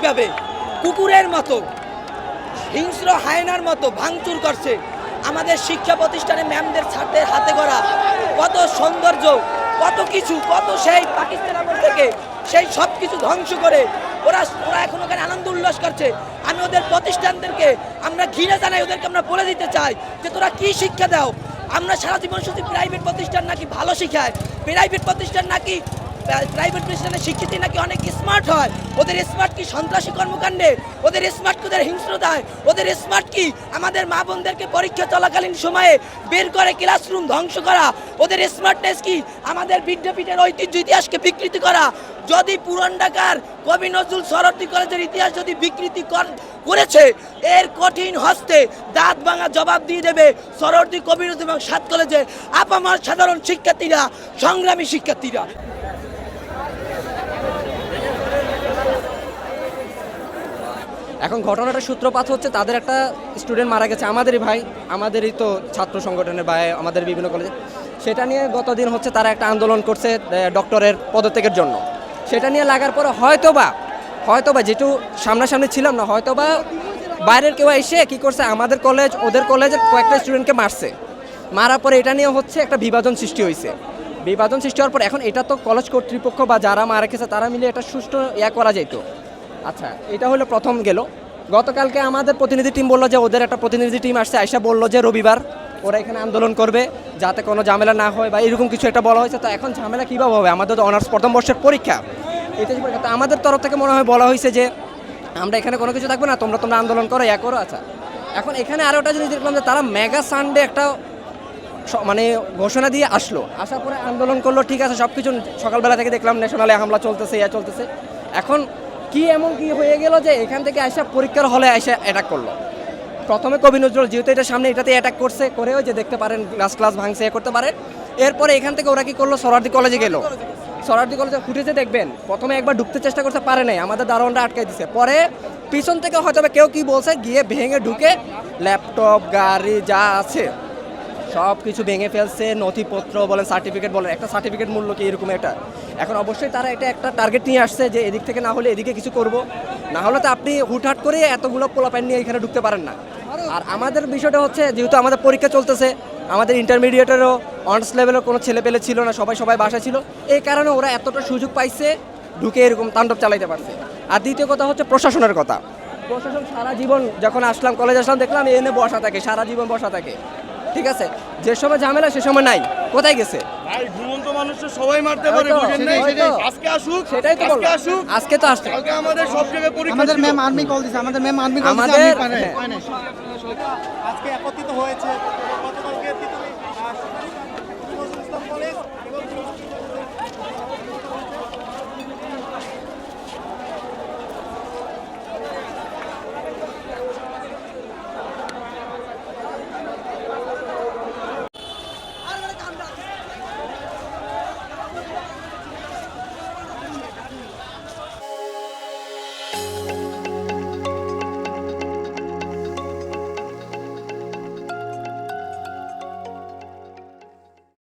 হিসাবে কুকুরের মতো, হিংস্র হায়নার মতো ভাঙচুর করছে আমাদের শিক্ষা প্রতিষ্ঠানে ম্যামদের ছাত্রদের হাতে করা কত সৌন্দর্য, কত কিছু, কত সেই পাকিস্তান আমল থেকে সেই সব কিছু ধ্বংস করে ওরা ওরা এখন ওখানে আনন্দ উল্লাস করছে। আমি ওদের প্রতিষ্ঠানদেরকে, আমরা ঘিরে জানাই, ওদেরকে আমরা বলে দিতে চাই যে তোরা কি শিক্ষা দাও? আমরা সারা জীবন শুধু প্রাইভেট প্রতিষ্ঠান নাকি ভালো শিখায়? প্রাইভেট প্রতিষ্ঠান নাকি প্রাইভেট প্রতিষ্ঠানের শিক্ষিত নাকি অনেক স্মার্ট হয়? ওদের স্মার্ট কি সন্ত্রাসী কর্মকাণ্ডে? ওদের স্মার্ট ওদের হিংস্রতায়? ওদের স্মার্ট কি আমাদের মা বোনদেরকে পরীক্ষা চলাকালীন সময়ে বের করে ক্লাসরুম ধ্বংস করা? ওদের স্মার্টনেস কি আমাদের বিদ্যাপীঠের ঐতিহ্য ইতিহাসকে বিকৃতি করা? যদি পুরান ঢাকার কবি নজরুল সরস্বতী কলেজের ইতিহাস যদি বিকৃতি কর- করেছে, এর কঠিন হস্তে দাঁত ভাঙা জবাব দিয়ে দেবে সরস্বতী কবি নজরুল এবং সাত কলেজে আপামার সাধারণ শিক্ষার্থীরা, সংগ্রামী শিক্ষার্থীরা। এখন ঘটনাটা সূত্রপাত হচ্ছে তাদের একটা স্টুডেন্ট মারা গেছে, আমাদেরই ভাই, আমাদেরই তো ছাত্র সংগঠনের ভাই, আমাদের বিভিন্ন কলেজে সেটা নিয়ে গতদিন হচ্ছে তারা একটা আন্দোলন করছে ডক্টরের পদত্যাগের জন্য। সেটা নিয়ে লাগার পরে হয়তোবা হয়তোবা যেটু সামনাসামনি ছিলাম না, হয়তোবা বাইরের কেউ এসে কি করছে, আমাদের কলেজ ওদের কলেজের কয়েকটা স্টুডেন্টকে মারছে। মারার পরে এটা নিয়ে হচ্ছে একটা বিভাজন সৃষ্টি হয়েছে বিভাজন সৃষ্টি হওয়ার পর এখন এটা তো কলেজ কর্তৃপক্ষ বা যারা মারা গেছে, তারা মিলে এটা সুষ্ঠু ইয়া করা যেত আচ্ছা এটা হলো প্রথম গেল। গতকালকে আমাদের প্রতিনিধি টিম বলল যে ওদের একটা প্রতিনিধি টিম আসছে আইসা বলল যে রবিবার ওরা এখানে আন্দোলন করবে যাতে কোনো ঝামেলা না হয় বা এরকম কিছু একটা বলা হয়েছে। তো এখন ঝামেলা কীভাবে হবে? আমাদের তো অনার্স প্রথম বর্ষের পরীক্ষা। পরীক্ষা? তো আমাদের তরফ থেকে মনে হয় বলা হয়েছে যে আমরা এখানে কোনো কিছু থাকব না, তোমরা তোমরা আন্দোলন করো, ইয়া করো আচ্ছা। এখন এখানে আরও একটা জিনিস দেখলাম যে তারা মেগা সানডে একটা মানে ঘোষণা দিয়ে আসলো। আসার পরে আন্দোলন করল, ঠিক আছে সব কিছু সকালবেলা থেকে দেখলাম ন্যাশনালে হামলা চলতেছে, ইয়া চলতেছে। এখন কি এমন কি হয়ে গেল যে এখান থেকে আসা পরীক্ষার হলে এসে অ্যাটাক করল? প্রথমে কবি নজরুল, যেহেতু এটা সামনে এটাতে অ্যাটাক করছে, করেও যে দেখতে পারেন ক্লাস ক্লাস ভাঙছে, এ করতে পারেন এরপরে এখান থেকে ওরা কি করল? সরার্দি কলেজে গেল। সরার্দি কলেজে ফুটেছে দেখবেন, প্রথমে একবার ঢুকতে চেষ্টা করতে পারে নাই, আমাদের দারোয়ানটা আটকে দিছে। পরে পিছন থেকে হয়তো কেউ কি বলছে, গিয়ে ভেঙে ঢুকে ল্যাপটপ গাড়ি, যা আছে সব কিছু ভেঙে ফেলছে, নথিপত্র বলেন সার্টিফিকেট বলেন, একটা সার্টিফিকেট মূল্য কি এরকম একটা? এখন অবশ্যই তারা এটা একটা টার্গেট নিয়ে আসছে যে এদিক থেকে না হলে এদিকে কিছু করব। না হলে তো আপনি হুটহাট করে এতগুলো পোলাপাইন নিয়ে এখানে ঢুকতে পারেন না। আর আমাদের বিষয়টা হচ্ছে, যেহেতু আমাদের পরীক্ষা চলতেছে, আমাদের ইন্টারমিডিয়েটেরও অনার্স লেভেলের কোনো ছেলে পেলে ছিল না, সবাই সবাই বাসা ছিল। এই কারণে ওরা এতটা সুযোগ পাইছে, ঢুকে এরকম তাণ্ডব চালাইতে পারছে। আর দ্বিতীয় কথা হচ্ছে প্রশাসনের কথা। প্রশাসন সারা জীবন যখন আসলাম, কলেজ আসলাম, দেখলাম এনে বসা থাকে, সারা জীবন বসা থাকে। ঠিক আছে? যে সময় ঝামেলা সে সময় নাই। কোথায় গেছে? ভাই ঘুমন্ত মানুষকে সবাই মারতে পারে বুঝেন নাই? আজকে আসুক সেটাই তো আজকে আসুক আজকে তো আসছে। কালকে আমাদের সব জায়গায় পরীক্ষা আমাদের ম্যাম আর্মি কল দিছে আমাদের ম্যাম আর্মি কল দিছে আমাদের। আজকে একত্রিত হয়েছে গতকালকে কলেজ